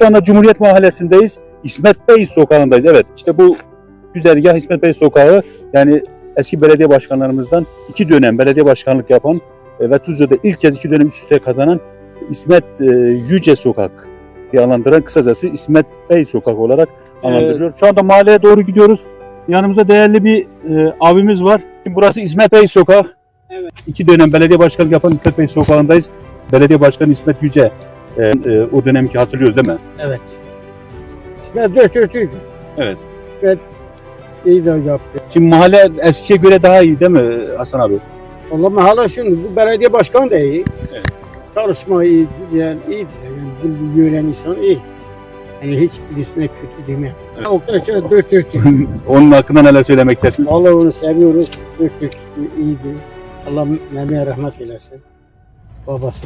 şu anda Cumhuriyet Mahallesi'ndeyiz. İsmet Bey sokağındayız. Evet işte bu güzergah İsmet Bey sokağı yani eski belediye başkanlarımızdan iki dönem belediye başkanlık yapan e, ve Tuzla'da ilk kez iki dönem üst üste kazanan İsmet e, Yüce Sokak diye adlandıran kısacası İsmet Bey Sokak olarak adlandırılıyor. Şu anda mahalleye doğru gidiyoruz. Yanımızda değerli bir e, abimiz var. Şimdi Burası İsmet Bey Sokak. Evet. İki dönem belediye başkanlık yapan İsmet Bey Sokağı'ndayız. Belediye Başkanı İsmet Yüce. E, e, o dönemki hatırlıyoruz değil mi? Evet. İsmet dört dörtlüydü. Evet. İsmet iyi de yaptı. Şimdi mahalle eskiye göre daha iyi değil mi Hasan abi? Allah mahalle şimdi bu belediye başkanı da iyi. Evet. Çalışma iyi, güzel, iyidir. Yani bizim bu yören insan iyi. Yani hiç birisine kötü demem. Evet. Evet. dört dörtlük. Onun hakkında neler söylemek istersiniz? Vallahi onu seviyoruz. Dört dörtlük iyiydi. Allah Mehmet'e rahmet eylesin. Babası.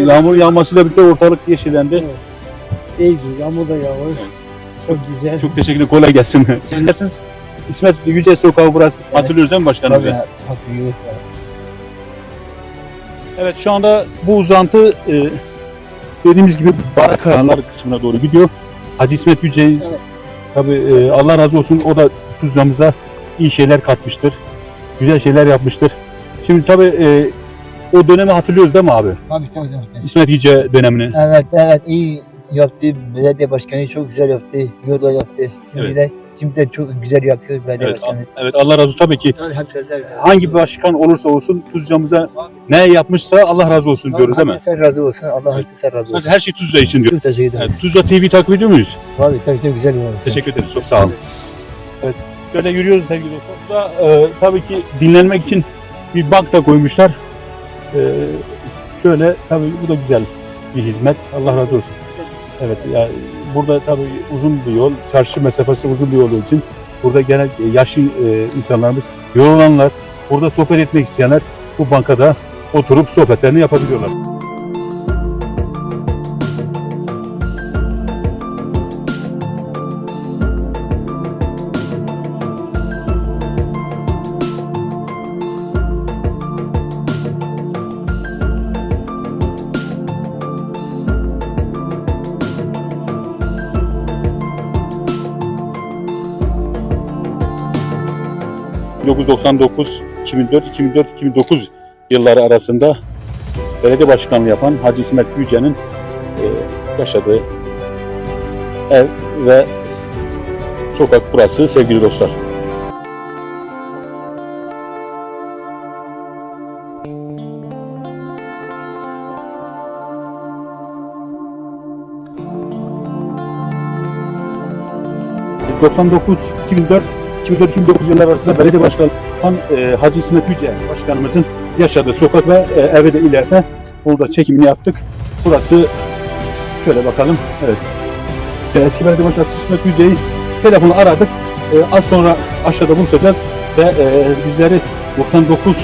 Yağmur yağmasıyla birlikte ortalık yeşillendi. İyice yağmur da yağıyor. Çok güzel. Çok teşekkür ederim. Kolay gelsin. Dersiniz İsmet Yüce Sokağı burası. Hatırlıyoruz değil mi başkanım? Tabii hatırlıyoruz. Evet şu anda bu uzantı e, dediğimiz gibi Barakayanlar kısmına doğru gidiyor. Hacı İsmet Yüce'yi Evet. tabii e, Allah razı olsun o da Tuzla'mıza iyi şeyler katmıştır. Güzel şeyler yapmıştır. Şimdi tabii e, o dönemi hatırlıyoruz değil mi abi? Tabii tabii. tabii. İsmet Yüce dönemini. Evet evet iyi yaptı. Belediye başkanı çok güzel yaptı. Yol da yaptı. Şimdi Evet. de şimdi de çok güzel yapıyor belediye Evet, başkanımız. evet Allah razı olsun tabii ki. Hangi başkan olursa olsun Tuzca'mıza ne yapmışsa Allah razı olsun diyoruz değil mi? Herkese razı olsun. Allah herkese razı olsun. Her şey Tuzca için diyor. Çok teşekkür ederim. Evet, Tuzca TV takip ediyor muyuz? Tabii tabii çok güzel oldu. Teşekkür ederiz. Çok sağ olun. Evet. Şöyle yürüyoruz sevgili dostlar. Burada e, tabii ki dinlenmek için bir bank da koymuşlar. E, şöyle tabii bu da güzel bir hizmet. Allah razı olsun. Evet ya burada tabii uzun bir yol, çarşı mesafesi uzun bir yol olduğu için burada genel yaşlı e, insanlarımız, yorulanlar, burada sohbet etmek isteyenler bu bankada oturup sohbetlerini yapabiliyorlar. ...1999, 2004, 2004, 2009 yılları arasında belediye başkanlığı yapan Hacı İsmet Yüce'nin e, yaşadığı ev ve sokak burası sevgili dostlar. ...99, 2004, 2004-2009 yılları arasında belediye başkanı yapan e, Hacı İsmet Yüce başkanımızın yaşadığı sokak ve e, evi de ileride burada çekimini yaptık. Burası şöyle bakalım. Evet. E, Eski belediye başkanı İsmet Yüce'yi telefonu aradık. E, az sonra aşağıda buluşacağız ve e, bizleri 99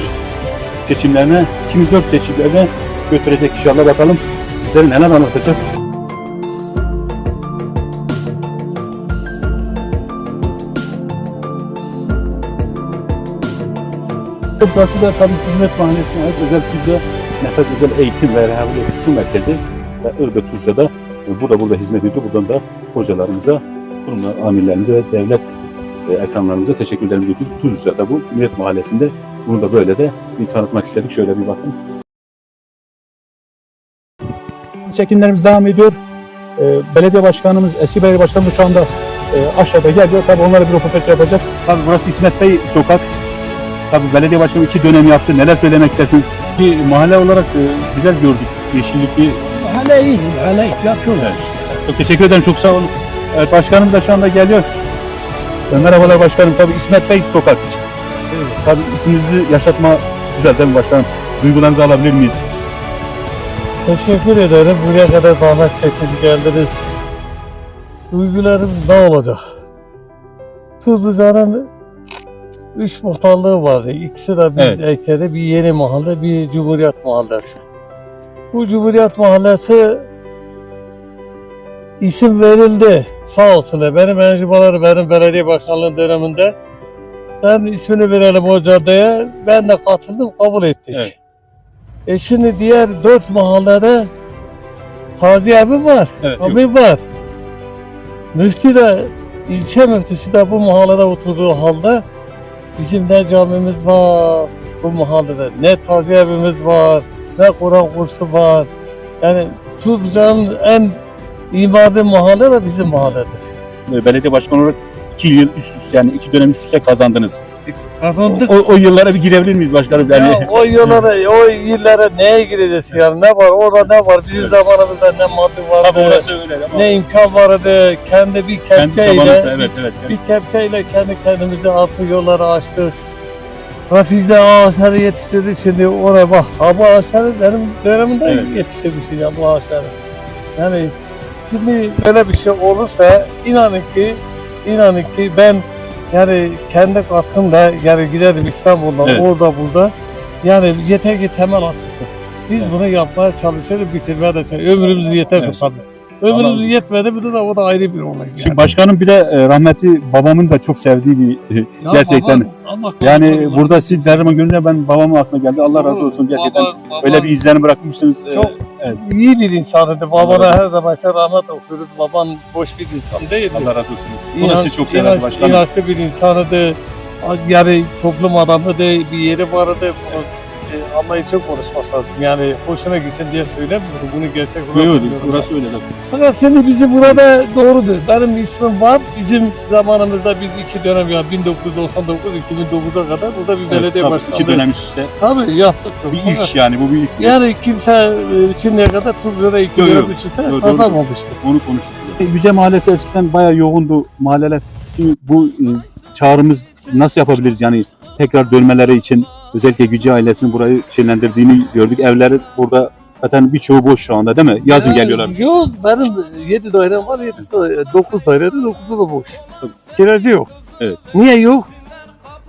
seçimlerine, 2004 seçimlerine götürecek inşallah bakalım. Bizlere neler anlatacak. Burası da tabii Hizmet Mahallesi'ne ait özel Tuzla Nefes Özel Eğitim ve Rehabilitasyon Merkezi ve Iğdır Tuzla'da e, burada burada hizmet ediyor. Buradan da hocalarımıza, kurum amirlerimize ve devlet e, ekranlarımıza teşekkürlerimizi ediyoruz. Tuzla'da bu Cumhuriyet Mahallesi'nde bunu da böyle de bir tanıtmak istedik. Şöyle bir bakın. Çekimlerimiz devam ediyor. E, belediye başkanımız, eski belediye başkanımız şu anda aşağıda geliyor. Tabii onlara bir röportaj yapacağız. Tabii burası İsmet Bey Sokak. Tabii belediye başkanı iki dönem yaptı. Neler söylemek istersiniz? Bir mahalle olarak e, güzel gördük. Yeşillikli. Hala iyi, hala yapıyorlar. Çok teşekkür ederim. Çok sağ olun. Evet, başkanım da şu anda geliyor. E, merhabalar başkanım. Tabii İsmet Bey Sokak. Tabii isminizi yaşatma güzel değil mi başkanım? Duygularınızı alabilir miyiz? Teşekkür ederim. Buraya kadar zahmet çektiniz geldiniz. Duygularım ne olacak? Tuzluca'nın üç muhtarlığı vardı. İkisi de biz Evet. ekledi. Bir yeni mahalle, bir Cumhuriyet Mahallesi. Bu Cumhuriyet Mahallesi isim verildi. Sağ olsunlar. Benim enzimaları benim belediye başkanlığım döneminde ben ismini verelim o caddeye. Ben de katıldım, kabul ettik. Evet. E şimdi diğer dört mahallede Tazi abi var. Evet. Abi var. Müftü de, ilçe müftüsü de bu mahallede oturduğu halde bizim ne camimiz var bu mahallede, ne tazi evimiz var, ne Kur'an kursu var. Yani Tuzca'nın en imarlı mahalle de bizim mahalledir. Belediye başkanı olarak iki yıl üst üste yani iki dönem üst üste kazandınız. Kazandık. O, o yıllara bir girebilir miyiz başkanım? Yani, Ya o yollara, o illere neye gireceğiz yani? Ne var? Orada ne var? Bizim Evet. zamanımızda ne madde Tabii vardı, orası öyle ama ne imkan vardı. Kendi bir kendi kepçeyle, çabanızla evet evet. bir kepçeyle kendi kendimize altı yolları açtık. Rafiz'de ağaçları yetiştirdik şimdi oraya bak. Ha bu ağaçları benim dönemimde Evet. yetiştirmişiz ya bu ağaçları. Yani şimdi böyle bir şey olursa inanın ki inanın ki ben yani kendi katkımla yani giderim İstanbul'da Evet. orada burada yani yeter ki temel atılsın. Biz Evet. bunu yapmaya çalışırız bitirmeye de çalışırız. Ömrümüz yeterse Evet. tabii. Ömrümüz Vallahi- yetmedi bir de o da ayrı bir olay. Yani. Şimdi başkanım bir de e, rahmetli babamın da çok sevdiği bir e, Ya gerçekten. baba, Allah yani korusun. burada siz her zaman görünce ben babamın aklına geldi. Allah razı olsun gerçekten. Baba- baba Öyle bir izlenim bırakmışsınız. E, Çok evet. iyi bir insandı. Babana her zaman sen rahmet okuyoruz. Baban boş bir insan değildi. Allah razı olsun. O da sizi çok severdi inanç- başkanım. inançlı bir insanıydı. Yani toplum adamı da bir yeri vardı. E, anlayışlı konuşmak lazım. Yani hoşuna gitsin diye söylemiyorum. Bunu gerçek olarak Yok, söylüyorum. Burası öyle tabii. Fakat şimdi bizi burada doğrudur. Benim ismim var. Bizim zamanımızda biz iki dönem ya 1999-2009'a kadar burada bir Evet, belediye tabii, başkanlığı. iki dönem üst üste. Tabii yaptık. Bir Fakat- ilk yani bu bir ilk. Yani kimse e, şimdiye kadar Tuzla'da iki Yok, dönem yok. üste Yok, doğru. kazanmamıştı. Onu konuştuk. Yüce Mahallesi eskiden bayağı yoğundu mahalleler. Şimdi bu e, çağrımız nasıl yapabiliriz? Yani tekrar dönmeleri için özellikle Yüce ailesinin burayı şenlendirdiğini gördük. Evleri burada zaten birçoğu boş şu anda değil mi? Yazın Yani geliyorlar. Yok benim 7 dairem var 7 9 dairede 9'u da boş. Tabii. Kiracı yok. Evet. Niye yok?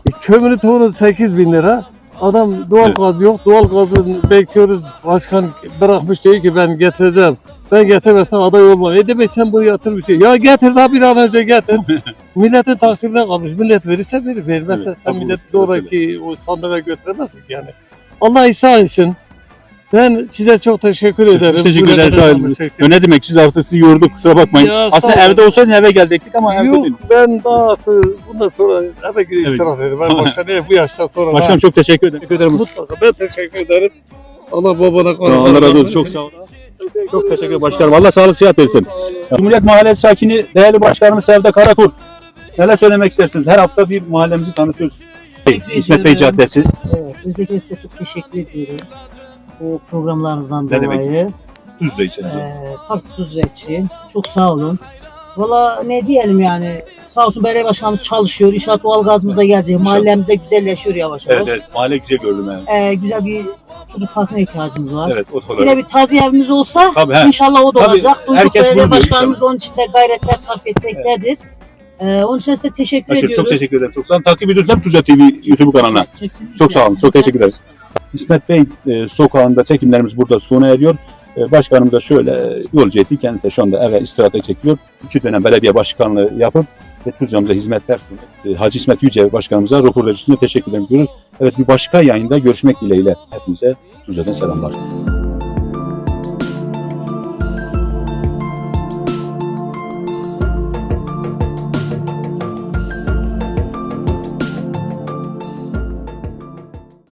E, kömürü tonu 8 bin lira. Adam doğal Evet. gaz yok. Doğal gazı bekliyoruz. Başkan bırakmış diyor ki ben getireceğim. Ben getirmezsem aday olmam. E demek sen bunu yatır bir şey. Ya getir daha bir an önce getir. Milletin takdirine kalmış. Millet verirse verir. Vermezse Evet, sen milleti doğraki o sandığa götüremezsin yani. Allah ihsan etsin. Ben size çok teşekkür ederim. teşekkür ederiz. Ne demek siz artık sizi yorduk kusura bakmayın. Ya, Aslında evde olsaydın eve gelecektik ama evde Yok değil. ben daha artık bundan sonra eve gidip Evet. istirahat ederim. Ben başka ne bu yaştan sonra Başkanım çok teşekkür ederim. daha- mutlaka ben teşekkür ederim. Allah babana Allah razı olsun. Çok sağ olun. Çok teşekkür ederim başkanım. Allah sağlık sıhhat versin. Cumhuriyet Mahallesi sakini değerli başkanımız Sevda Karakurt. Neler söylemek istersiniz? Her hafta bir mahallemizi tanıtıyoruz. İsmet Bey. Caddesi. Evet, öncelikle size çok teşekkür ediyorum. Bu programlarınızdan Ne demek? dolayı. Tuzla içeriz. Ee, tabii Tuzla için. Çok sağ olun. Valla ne diyelim yani. Sağ olsun belediye başkanımız çalışıyor. İnşaat doğal gazımız da gelecek. Mahallemiz de güzelleşiyor yavaş Evet, yavaş. evet. Mahalle güzel gördüm yani. Ee, güzel bir çocuk parkına ihtiyacımız var. Evet, o Bir de bir taziye evimiz olsa Tabii, he. inşallah o da Tabii, olacak. Duyduk herkes belediye bunu diyor başkanımız onun için de gayretler sarf etmektedir. Ee, onun için size teşekkür Başkanım, ediyoruz. çok teşekkür ederim. Çok sağ olun. Takip ediyoruz hem Tuzla TV YouTube kanalına. Kesinlikle. Çok sağ olun. Çok teşekkür ederiz. İsmet Bey e, sokağında çekimlerimiz burada sona eriyor. E, başkanım da şöyle yolcu etti. Kendisi de şu anda eve istirahata çekiyor. İki dönem belediye başkanlığı yapıp ve Tuzca'mıza hizmetler sunuyor. E, Hacı İsmet Yüce başkanımıza röportaj için de teşekkür ediyoruz. Evet bir başka yayında görüşmek dileğiyle hepinize Tuzca'dan selamlar.